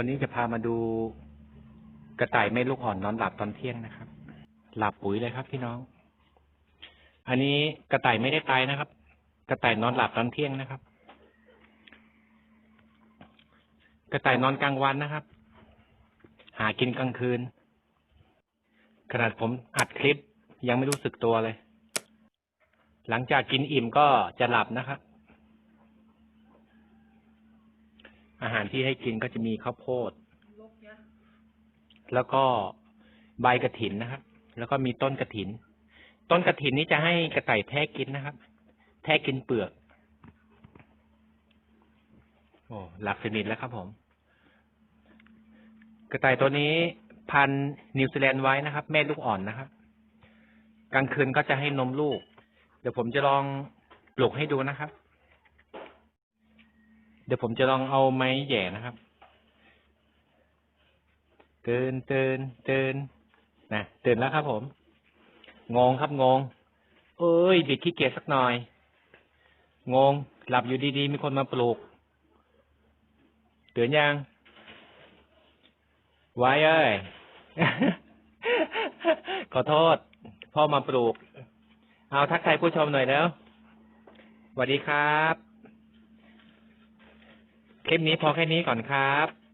วันนี้จะพามาดูกระต่ายแม่ลูกอ่อนนอนหลับตอนเที่ยงนะครับ หลับปุ๋ยเลยครับพี่น้อง อันนี้กระต่ายไม่ได้ตายนะครับ กระต่ายนอนหลับตอนเที่ยงนะครับ กระต่ายนอนกลางวันนะครับ หากินกลางคืน ขนาดผมอัดคลิปยังไม่รู้สึกตัวเลย หลังจากกินอิ่มก็จะหลับนะครับ อาหารที่ให้กินก็จะมีข้าวโพด แล้วก็ใบกระถินนะครับ แล้วก็มีต้นกระถิน ต้นกระถินนี้จะให้กระต่ายแท้กินนะครับ แท้กินเปลือก โอ้หลับสนิทแล้วครับผม กระต่ายตัวนี้พันนิวซีแลนด์ไว้นะครับ แม่ลูกอ่อนนะครับ กลางคืนก็จะให้นมลูก เดี๋ยวผมจะลองปลุกให้ดูนะครับ เดี๋ยวผมจะลองเอาไม้แย่นะครับตื่นตื่นตื่นนะตื่นแล้วครับ ผม งงครับงง เอ้ยบิดขี้เกียจสักหน่อย งง หลับอยู่ดีๆ มีคนมาปลุกตื่นยังไว้เอ้ย ขอโทษ พ่อมาปลูก เอาทักทายผู้ชมหน่อยแล้วสวัสดีครับ คลิปนี้พอแค่นี้ก่อนครับ